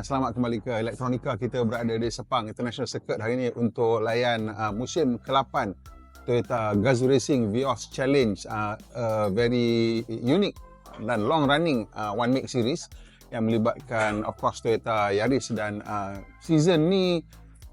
selamat kembali ke Elektronika. Kita berada di Sepang International Circuit hari ini untuk layan uh, musim ke-8 Toyota Gazoo Racing Vios Challenge. Uh, uh, very unique dan long running uh, one make series yang melibatkan of course Toyota Yaris dan uh, season ni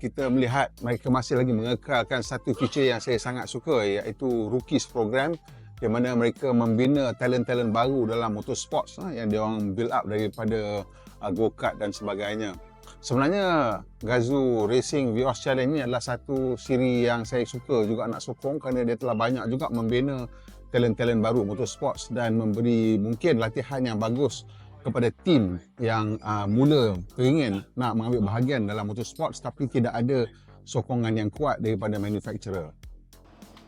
kita melihat mereka masih lagi mengekalkan satu feature yang saya sangat suka iaitu Rookies Program di mana mereka membina talent-talent baru dalam motorsports uh, yang dia orang build up daripada uh, go-kart dan sebagainya. Sebenarnya Gazoo Racing Vios Challenge ni adalah satu siri yang saya suka juga nak sokong kerana dia telah banyak juga membina talent-talent baru motorsports dan memberi mungkin latihan yang bagus kepada tim yang uh, mula teringin nak mengambil bahagian dalam motorsports tapi tidak ada sokongan yang kuat daripada manufacturer.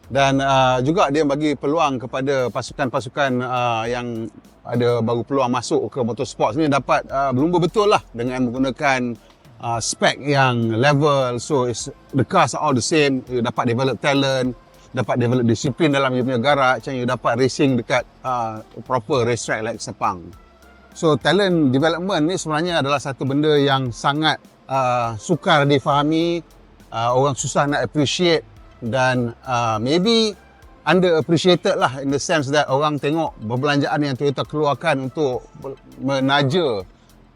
Dan uh, juga dia bagi peluang kepada pasukan-pasukan uh, yang ada baru peluang masuk ke motorsports ni dapat uh, berlumba betul lah dengan menggunakan uh, spec yang level. So it's, the cars are all the same. You dapat develop talent, dapat develop disiplin dalam you punya garak, macam you dapat racing dekat uh, proper racetrack like Sepang. So talent development ni sebenarnya adalah satu benda yang sangat uh, sukar difahami, uh, orang susah nak appreciate dan uh, maybe underappreciated lah in the sense that orang tengok perbelanjaan yang Toyota keluarkan untuk menaja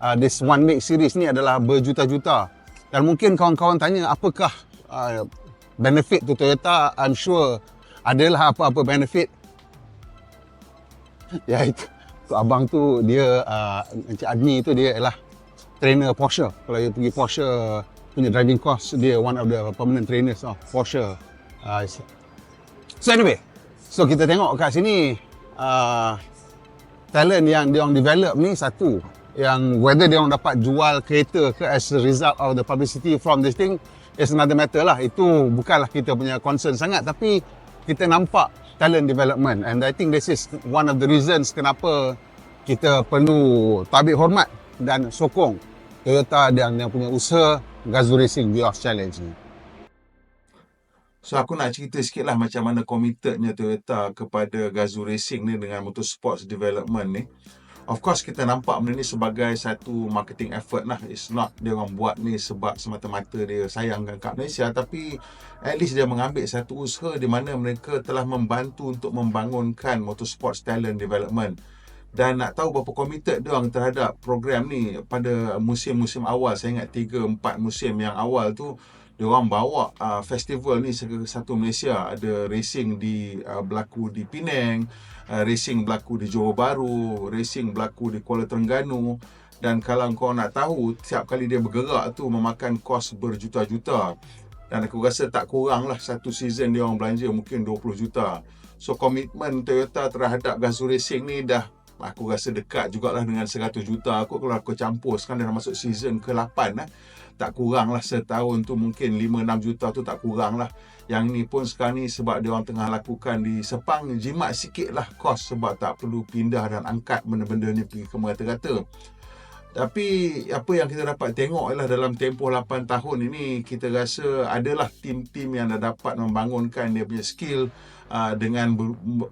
uh, this one make series ni adalah berjuta-juta. Dan mungkin kawan-kawan tanya apakah uh, benefit tu Toyota? I'm sure adalah apa-apa benefit. Ya itu. Tu abang tu dia uh, Encik Adni tu dia ialah trainer Porsche. Kalau you pergi Porsche punya driving course dia one of the permanent trainers of Porsche Uh, so anyway, so kita tengok kat sini uh, talent yang dia orang develop ni satu yang whether dia orang dapat jual kereta ke as a result of the publicity from this thing is another matter lah. Itu bukanlah kita punya concern sangat tapi kita nampak talent development and I think this is one of the reasons kenapa kita perlu tabik hormat dan sokong Toyota dan yang punya usaha Gazoo Racing Vios Challenge ni. So aku nak cerita sikit lah macam mana committednya Toyota kepada Gazoo Racing ni dengan motorsports development ni. Of course kita nampak benda ni sebagai satu marketing effort lah. It's not dia orang buat ni sebab semata-mata dia sayangkan kat Malaysia. Tapi at least dia mengambil satu usaha di mana mereka telah membantu untuk membangunkan motorsports talent development. Dan nak tahu berapa committed dia orang terhadap program ni pada musim-musim awal. Saya ingat 3-4 musim yang awal tu dia orang bawa uh, festival ni satu Malaysia. Ada racing di uh, berlaku di Penang uh, racing berlaku di Johor Bahru racing berlaku di Kuala Terengganu. Dan kalau kau nak tahu setiap kali dia bergerak tu memakan kos berjuta-juta. Dan aku rasa tak kurang lah satu season dia orang belanja mungkin 20 juta. So komitmen Toyota terhadap Gazoo Racing ni dah aku rasa dekat jugalah dengan 100 juta. Aku kalau aku campur sekarang dah masuk season ke-8 eh tak kurang lah setahun tu mungkin 5-6 juta tu tak kurang lah yang ni pun sekarang ni sebab dia orang tengah lakukan di Sepang jimat sikit lah kos sebab tak perlu pindah dan angkat benda-benda ni pergi ke merata-rata tapi apa yang kita dapat tengok ialah dalam tempoh 8 tahun ini kita rasa adalah tim-tim yang dah dapat membangunkan dia punya skill uh, dengan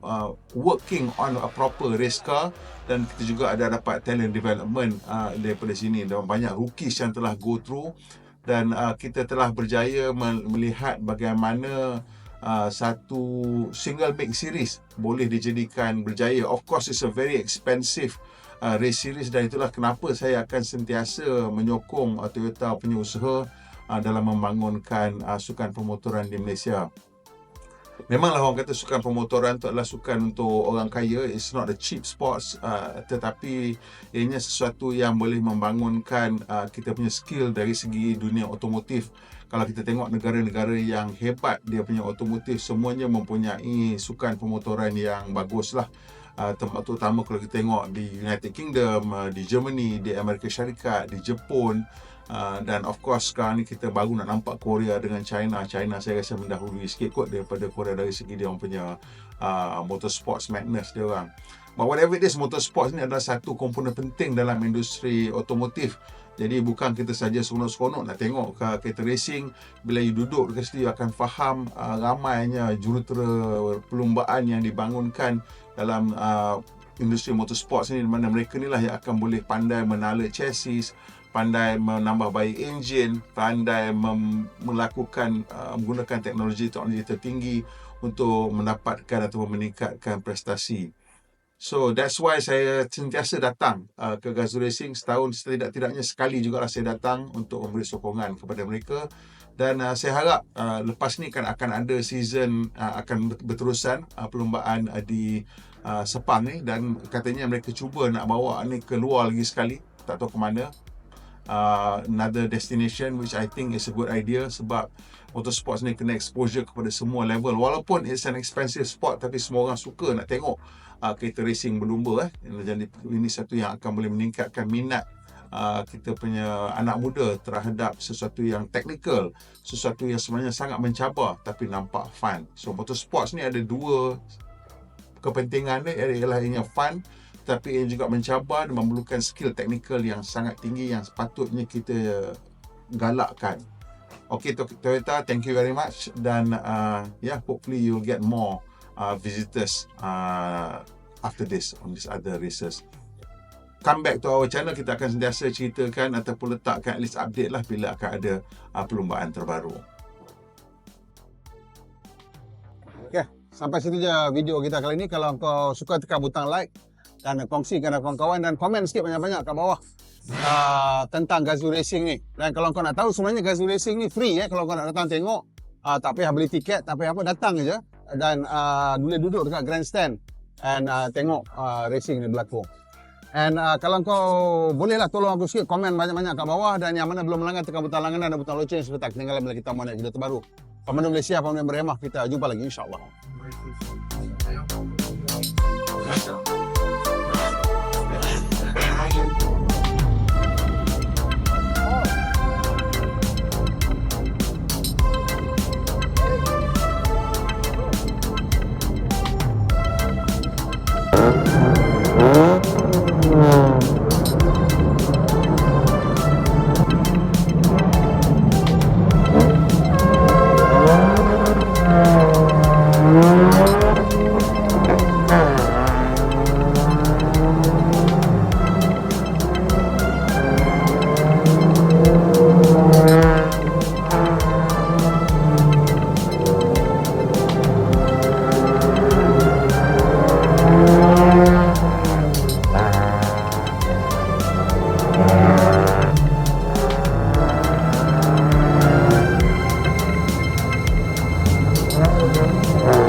uh, working on a proper race car. Dan kita juga ada dapat talent development uh, daripada sini. Dan banyak rookies yang telah go through. Dan uh, kita telah berjaya melihat bagaimana uh, satu single make series boleh dijadikan berjaya of course it's a very expensive uh, race series dan itulah kenapa saya akan sentiasa menyokong uh, Toyota punya usaha uh, dalam membangunkan uh, sukan pemotoran di Malaysia. Memanglah orang kata sukan pemotoran itu adalah sukan untuk orang kaya. It's not a cheap sports. Uh, tetapi ianya sesuatu yang boleh membangunkan uh, kita punya skill dari segi dunia otomotif. Kalau kita tengok negara-negara yang hebat dia punya otomotif, semuanya mempunyai sukan pemotoran yang bagus lah. Uh, tempat terutama kalau kita tengok di United Kingdom, uh, di Germany, di Amerika Syarikat, di Jepun, Uh, dan of course sekarang ni kita baru nak nampak Korea dengan China. China saya rasa mendahului sikit kot daripada Korea dari segi dia orang punya uh, motorsports madness dia orang. But whatever it is, motorsports ni adalah satu komponen penting dalam industri otomotif. Jadi bukan kita saja seronok-seronok nak tengok ke kereta racing. Bila you duduk dekat situ, you akan faham uh, ramainya jurutera perlumbaan yang dibangunkan dalam uh, industri motorsports ni. Di mana mereka ni lah yang akan boleh pandai menala chassis, pandai menambah baik enjin, pandai mem- melakukan uh, menggunakan teknologi-teknologi tertinggi untuk mendapatkan atau meningkatkan prestasi. So that's why saya sentiasa datang uh, ke Gazoo Racing setahun setidak-tidaknya sekali juga saya datang untuk memberi sokongan kepada mereka. Dan uh, saya harap uh, lepas ni kan akan ada season uh, akan berterusan uh, perlombaan uh, di uh, Sepang ni. Dan katanya mereka cuba nak bawa ni keluar lagi sekali. Tak tahu ke mana uh, another destination which I think is a good idea sebab motorsports ni kena exposure kepada semua level. Walaupun it's an expensive sport tapi semua orang suka nak tengok uh, kereta racing berlumba eh. Jadi ini satu yang akan boleh meningkatkan minat uh, kita punya anak muda terhadap sesuatu yang teknikal sesuatu yang sebenarnya sangat mencabar tapi nampak fun. So motorsports ni ada dua kepentingan dia ialah ianya fun tapi ia juga mencabar dan memerlukan skill teknikal yang sangat tinggi yang sepatutnya kita galakkan. Okay To- Toyota, thank you very much dan uh, yeah, hopefully you'll get more uh, visitors uh, after this on these other races. Come back to our channel, kita akan sentiasa ceritakan ataupun letakkan at least update lah bila akan ada uh, perlumbaan terbaru. Okay, sampai situ je video kita kali ni. Kalau kau suka tekan butang like dan kongsikan dengan kawan-kawan dan komen sikit banyak-banyak kat bawah uh, tentang Gazoo Racing ni. Dan kalau kau nak tahu sebenarnya Gazoo Racing ni free eh kalau kau nak datang tengok. Uh, tak payah beli tiket, tak payah apa, datang je dan uh, boleh duduk dekat grandstand and uh, tengok uh, racing ni berlaku. And uh, kalau kau bolehlah tolong aku sikit komen banyak-banyak kat bawah dan yang mana belum melanggan tekan butang langganan dan butang loceng supaya tak ketinggalan bila kita mau naik video terbaru. Pemandu Malaysia, pemandu berhemah, kita jumpa lagi insyaAllah. Thank